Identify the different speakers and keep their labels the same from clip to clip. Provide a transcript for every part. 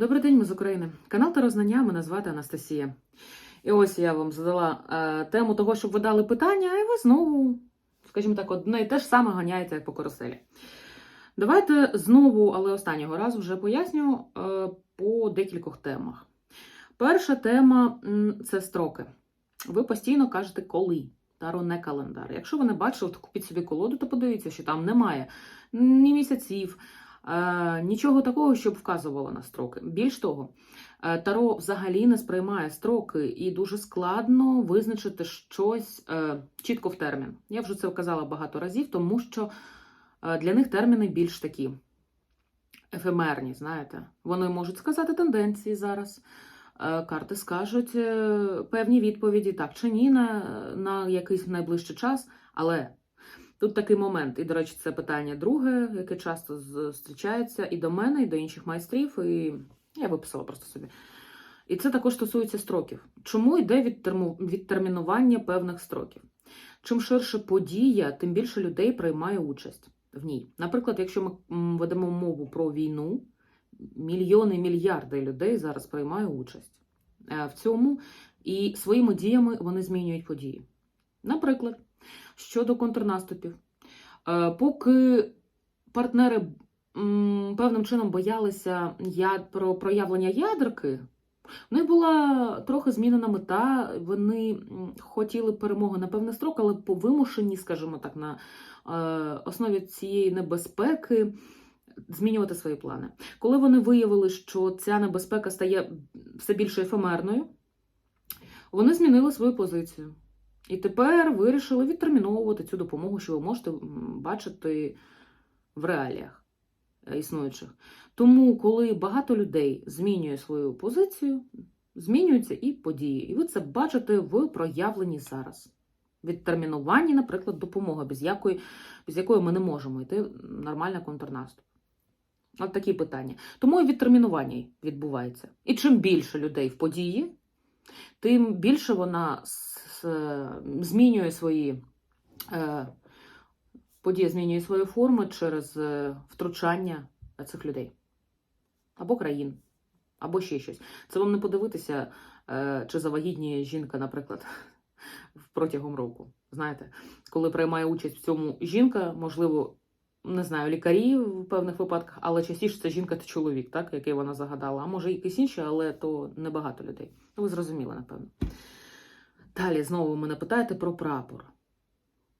Speaker 1: Добрий день, ми з України. Канал Тарознання, мене звати Анастасія. І ось я вам задала е, тему того, щоб ви дали питання, і ви знову, скажімо так, одне і те ж саме ганяєте, як по каруселі. Давайте знову, але останнього разу вже поясню е, по декількох темах. Перша тема це строки. Ви постійно кажете, коли. Таро не календар. Якщо ви не бачили, то купіть собі колоду, то подивіться, що там немає ні місяців, нічого такого, щоб вказувало на строки. Більш того, е, Таро взагалі не сприймає строки, і дуже складно визначити щось е, чітко в термін. Я вже це казала багато разів, тому що е, для них терміни більш такі ефемерні, знаєте. Вони можуть сказати тенденції зараз. Е, Карти скажуть е, певні відповіді, так чи ні, на, на якийсь найближчий час, але тут такий момент, і, до речі, це питання друге, яке часто зустрічається і до мене, і до інших майстрів, і я виписала просто собі. І це також стосується строків. Чому йде відтермінування певних строків? Чим ширше подія, тим більше людей приймає участь в ній. Наприклад, якщо ми ведемо мову про війну, мільйони, мільярди людей зараз приймають участь е, в цьому, і своїми діями вони змінюють події. Наприклад, щодо контрнаступів, Е, поки партнери певним чином боялися яд, про проявлення ядерки, в них була трохи змінена мета. Вони хотіли перемоги на певний строк, але по вимушені, скажімо так, на е, основі цієї небезпеки змінювати свої плани. Коли вони виявили, що ця небезпека стає все більш ефемерною, вони змінили свою позицію. І тепер вирішили відтерміновувати цю допомогу, що ви можете бачити в реаліях е, існуючих. Тому, коли багато людей змінює свою позицію, змінюються і події. І ви це бачите в проявленні зараз. Відтермінуванні, наприклад, допомоги, без якої, без якої ми не можемо йти в нормальний контрнаступ. От такі питання. Тому і відтермінування відбувається. І чим більше людей в події, тим більше вона змінює свої е, подія змінює свої форми через е, втручання цих людей або країн, або ще щось. Це вам не подивитися, е, чи завагітніє жінка, наприклад, протягом року. Знаєте, коли приймає участь в цьому жінка, можливо, не знаю, лікарі в певних випадках, але частіше це жінка та чоловік, так, який вона загадала. А може якийсь інший, але то небагато людей. Ну, ви зрозуміли, напевно. Далі знову мене питаєте про прапор.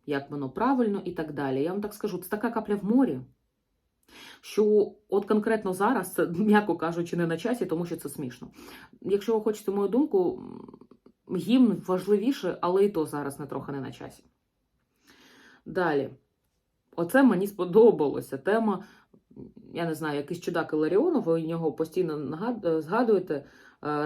Speaker 1: Як воно правильно і так далі. Я вам так скажу, це така капля в морі, що от конкретно зараз, це, м'яко кажучи, не на часі, тому що це смішно. Якщо ви хочете мою думку, гімн важливіше, але і то зараз не трохи не на часі. Далі. Оце мені сподобалося. Тема, я не знаю, якийсь чудак Іларіонов, ви нього постійно згадуєте. е,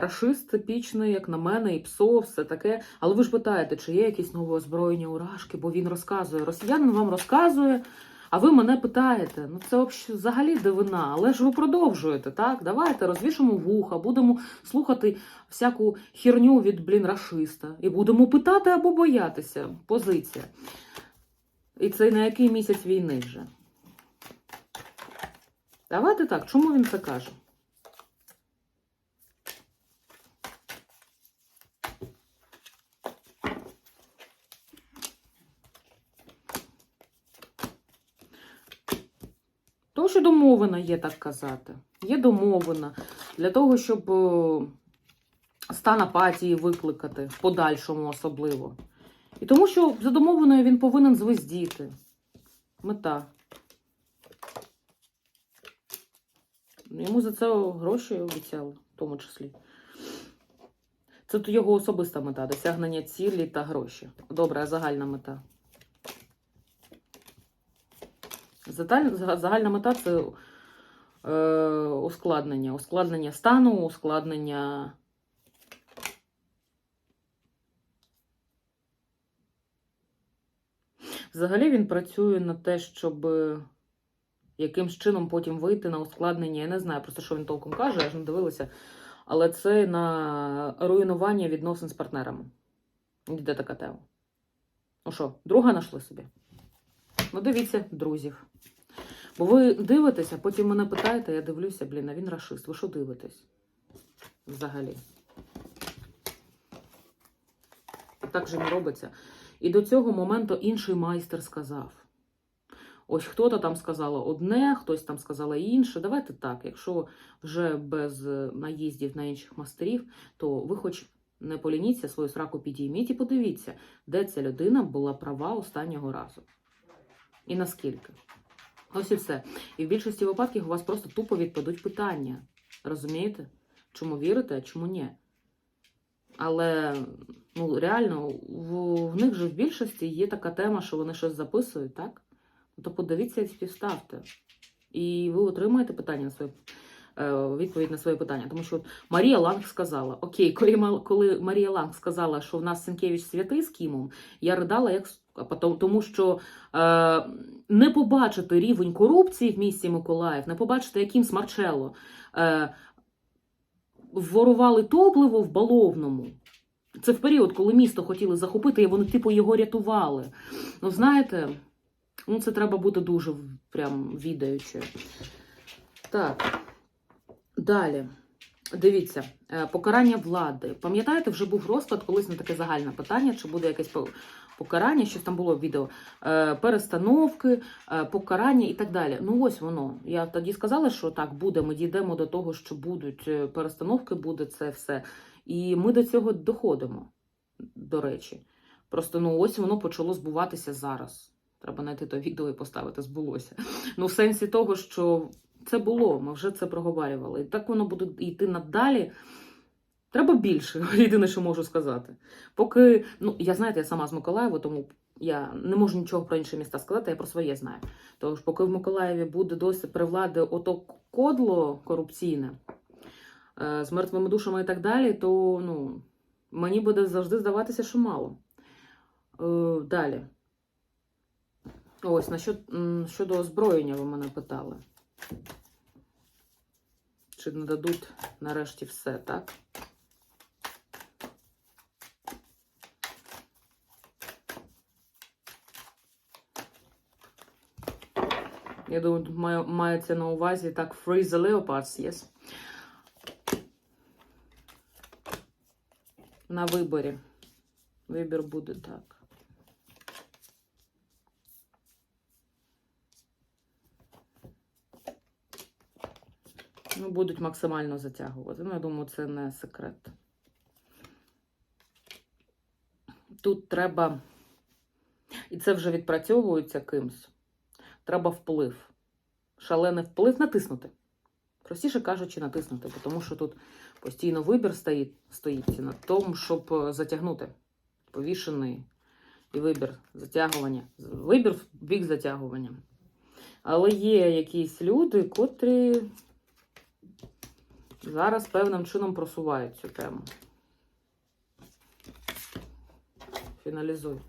Speaker 1: Рашист типічний, як на мене, і псо, все таке. Але ви ж питаєте, чи є якісь новоозброєні уражки, бо він розказує. Росіянин вам розказує, а ви мене питаєте. Ну це взагалі дивина. Але ж ви продовжуєте, так? Давайте розвішимо вуха, будемо слухати всяку херню від блін рашиста. І будемо питати або боятися. Позиція. І це на який місяць війни вже? Давайте так, чому він це каже? Тому що домовина є так казати. Є домовина для того, щоб е, стан апатії викликати в подальшому особливо. І тому що за домовиною він повинен звездіти. Мета. Йому за це гроші обіцяли, в тому числі. Це його особиста мета досягнення цілі та гроші. Добре, а загальна мета. Загальна мета це е, ускладнення. Ускладнення стану, ускладнення. Взагалі він працює на те, щоб якимсь чином потім вийти на ускладнення. Я не знаю просто, що він толком каже, я ж не дивилася. Але це на руйнування відносин з партнерами. Йде така тема. Ну що, друга знайшли собі? Ну, дивіться, друзів. Бо ви дивитеся, потім мене питаєте, я дивлюся, блін, а він рашист. Ви що дивитесь? Взагалі. Так же не робиться. І до цього моменту інший майстер сказав. Ось хто-то там сказала одне, хтось там сказала інше. Давайте так, якщо вже без наїздів на інших мастерів, то ви хоч не полініться свою сраку підійміть і подивіться, де ця людина була права останнього разу. І наскільки. Ось і все. І в більшості випадків у вас просто тупо відпадуть питання. Розумієте? Чому вірите, а чому ні? Але ну, реально, в, в них же в більшості є така тема, що вони щось записують, так? То подивіться і співставте. І ви отримаєте питання на своє, е, відповідь на своє питання. Тому що от Марія Ланг сказала: Окей, коли, коли Марія Ланг сказала, що в нас Сенкевич святий з Кімом, я ридала як тому що е, не побачити рівень корупції в місті Миколаїв, не побачити, яким Смарчелло е, ворували топливо в баловному. Це в період, коли місто хотіли захопити, і вони, типу, його рятували. Ну, знаєте, ну це треба бути дуже прям відаючи. Так. Далі. Дивіться, е, покарання влади. Пам'ятаєте, вже був розклад колись на таке загальне питання, чи буде якесь покарання, щось там було в відео, е, перестановки, е, покарання і так далі. Ну ось воно. Я тоді сказала, що так буде. Ми дійдемо до того, що будуть перестановки, буде це все. І ми до цього доходимо, до речі. Просто ну ось воно почало збуватися зараз. Треба знайти то відео і поставити, збулося. Ну, в сенсі того, що це було, ми вже це проговорювали. І так воно буде йти надалі. Треба більше, єдине, що можу сказати. Поки, ну, я знаєте, я сама з Миколаєва, тому я не можу нічого про інші міста сказати, я про своє знаю. Тож, поки в Миколаєві буде досі при влади ото кодло корупційне е, з мертвими душами і так далі, то ну, мені буде завжди здаватися, що мало. Е, Далі. Ось, насчет, м, щодо озброєння ви мене питали. Чи не дадуть нарешті все, так? Я думаю, тут має- мається на увазі так Free the Leopards, yes? На виборі. Вибір буде так. Ну, будуть максимально затягувати. Ну, я думаю, це не секрет. Тут треба, і це вже відпрацьовується кимсь. Треба вплив. Шалений вплив натиснути. Простіше кажучи, натиснути, тому що тут постійно вибір стоїть, стоїть на тому, щоб е, затягнути. Повішений і вибір затягування. Вибір в бік затягування. Але є якісь люди, котрі зараз певним чином просувають цю тему. Фіналізуй.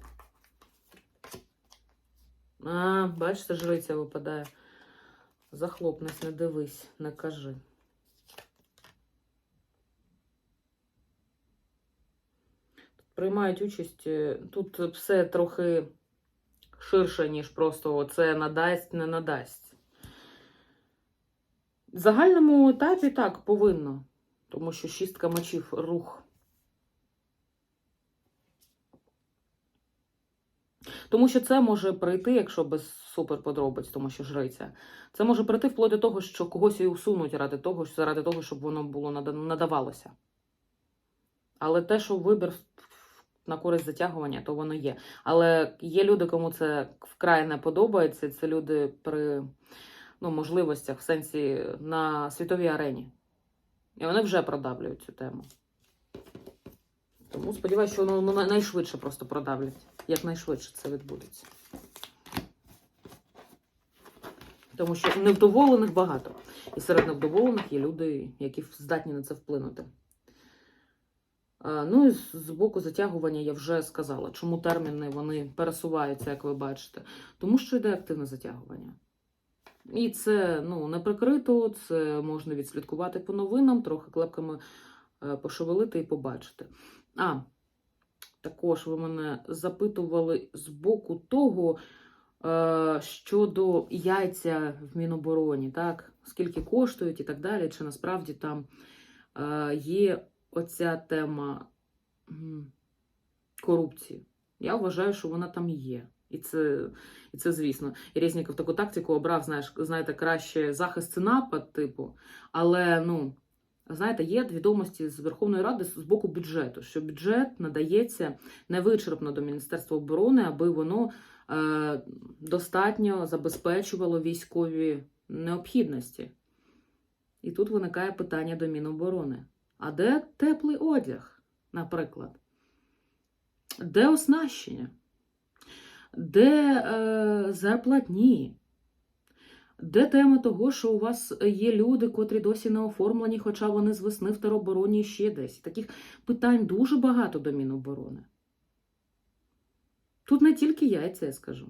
Speaker 1: А, бачите, жриця випадає. Захлопнись, не дивись, не кажи. Тут приймають участь. е, Тут все трохи ширше, ніж просто це надасть, не надасть. В загальному етапі так повинно, тому що шістка мечів рух. Тому що це може прийти, якщо без суперподробиць, тому що жриця. Це може прийти вплоть до того, що когось і усунуть ради того, заради того, щоб воно було надавалося. Але те, що вибір на користь затягування, то воно є. Але є люди, кому це вкрай не подобається. Це люди при ну, можливостях, в сенсі на світовій арені. І вони вже продавлюють цю тему. Тому сподіваюся, що воно ну, найшвидше просто продавлять. Як найшвидше це відбудеться. Тому що невдоволених багато. І серед невдоволених є люди, які здатні на це вплинути. Ну і з боку затягування я вже сказала, чому терміни вони пересуваються, як ви бачите. Тому що йде активне затягування. І це ну, не прикрито, це можна відслідкувати по новинам, трохи клепками е, пошевелити і побачити. А, також ви мене запитували з боку того, Е, щодо яйця в Мінобороні, так, скільки коштують і так далі, чи насправді там е, є оця тема корупції. Я вважаю, що вона там є. І це, і це звісно. І Резніков таку тактику обрав, знаєш, знаєте, краще захист це напад, типу. Але ну, знаєте, є відомості з Верховної Ради з боку бюджету, що бюджет надається невичерпно до Міністерства оборони, аби воно е, достатньо забезпечувало військові необхідності. І тут виникає питання до Міноборони. А де теплий одяг, наприклад? Де оснащення? Де е, зарплатні? Де тема того, що у вас є люди, котрі досі не оформлені, хоча вони з весни в теробороні ще десь? Таких питань дуже багато до Міноборони. Тут не тільки я скажу.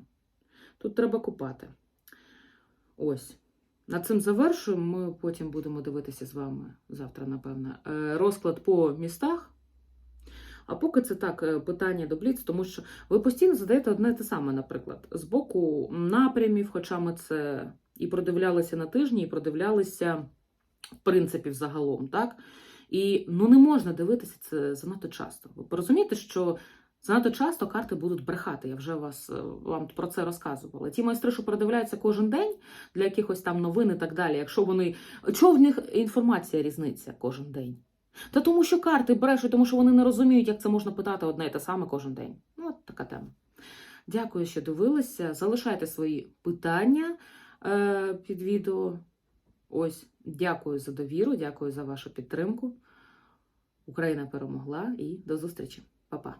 Speaker 1: Тут треба купати. Ось. Над цим завершуємо. Ми потім будемо дивитися з вами завтра, напевно, е, розклад по містах. А поки це так е, питання до Бліц, тому що ви постійно задаєте одне те саме, наприклад, з боку напрямів, хоча ми це і продивлялися на тижні, і продивлялися, в принципі, взагалом, так? І ну не можна дивитися це занадто часто. Ви порозумієте, що занадто часто карти будуть брехати. Я вже вас е, вам про це розказувала. Ті майстри, що продивляються кожен день для якихось там новин і так далі. Якщо вони чого в них інформація різниця кожен день? Та тому, що карти брешуть, тому що вони не розуміють, як це можна питати одне і те саме кожен день. Ну, от така тема. Дякую, що дивилися. Залишайте свої питання е, під відео. Ось, дякую за довіру, дякую за вашу підтримку. Україна перемогла і до зустрічі. Па-па.